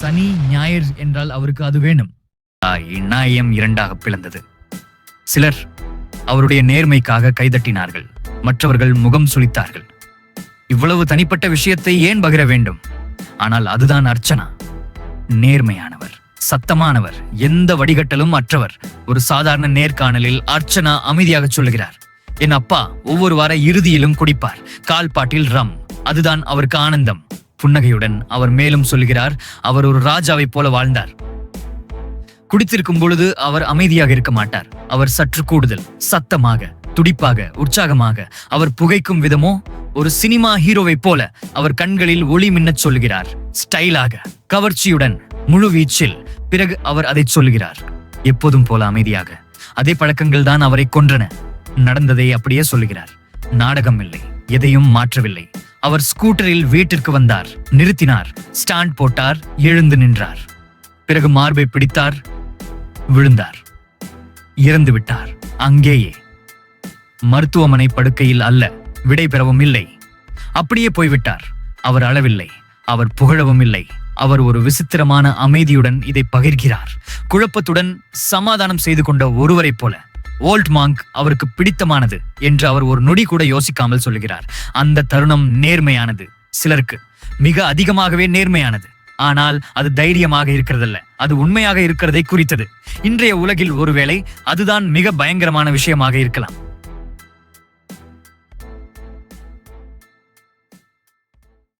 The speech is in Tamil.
சனி ஞாயிறு என்றால் அவருக்கு அது வேணும். இந்நாயம் இரண்டாக பிளந்தது. சிலர் அவருடைய நேர்மைக்காக கைதட்டினார்கள். மற்றவர்கள் முகம் சுளித்தார்கள். இவ்வளவு தனிப்பட்ட விஷயத்தை ஏன் பகிர வேண்டும்? ஆனால் அதுதான் அர்ச்சனா. நேர்மையானவர் சத்தமானவர் எந்த வடிகட்டலும் அற்றவர். ஒரு சாதாரண நேர்காணலில் அர்ச்சனா அமைதியாக சொல்லுகிறார். என் அப்பா ஒவ்வொரு வார இறுதியிலும் குடிப்பார். கால்பாட்டில் ரம். அதுதான் அவருக்கு ஆனந்தம். புன்னகையுடன் அவர் மேலும் சொல்கிறார் அவர் ஒரு ராஜாவைப் போல வாழ்ந்தார். குடித்திருக்கும் பொழுது அவர் அமைதியாக இருக்க மாட்டார். அவர் சற்று கூடுதல் சத்தமாக துடிப்பாக உற்சாகமாக அவர் புகைக்கும் விதமோ ஒரு சினிமா ஹீரோவைப் போல அவர் கண்களில் ஒளி மின்னச் சொல்கிறார் ஸ்டைலாக கவர்ச்சியுடன் முழு வீச்சில் பிறகு அவர் அதை சொல்கிறார் எப்போதும் போல அமைதியாக அதே பழக்கங்கள் தான் அவரை கொன்றன. நடந்ததை அப்படியே சொல்லுகிறார். நாடகம் இல்லை எதையும் மாற்றவில்லை. அவர் ஸ்கூட்டரில் வீட்டிற்கு வந்தார். நிறுத்தினார். ஸ்டாண்ட் போட்டார். எழுந்து நின்றார். பிறகு மார்பை பிடித்தார். விழுந்தார். இறந்து விட்டார். அங்கேயே. மருத்துவமனை படுக்கையில் அல்ல. விடை பெறவும் இல்லை. அப்படியே போய்விட்டார். அவர் அளவில்லை அவர் புகழவும் இல்லை. அவர் ஒரு விசித்திரமான அமைதியுடன் இதை பகிர்கிறார். குழப்பத்துடன் சமாதானம் செய்து கொண்ட ஒருவரைப் போல. ஓல்ட் மாங்க் அவருக்கு பிடித்தமானது என்று அவர் ஒரு நொடி கூட யோசிக்காமல் சொல்கிறார் அந்த தருணம் நேர்மையானது சிலருக்கு. மிக அதிகமாகவே நேர்மையானது. ஆனால் அது தைரியமாக இருக்கிறதல்ல. அது உண்மையாக இருக்கிறதை குறித்தது. இன்றைய உலகில் ஒருவேளை அதுதான் மிக பயங்கரமான விஷயமாக இருக்கலாம்.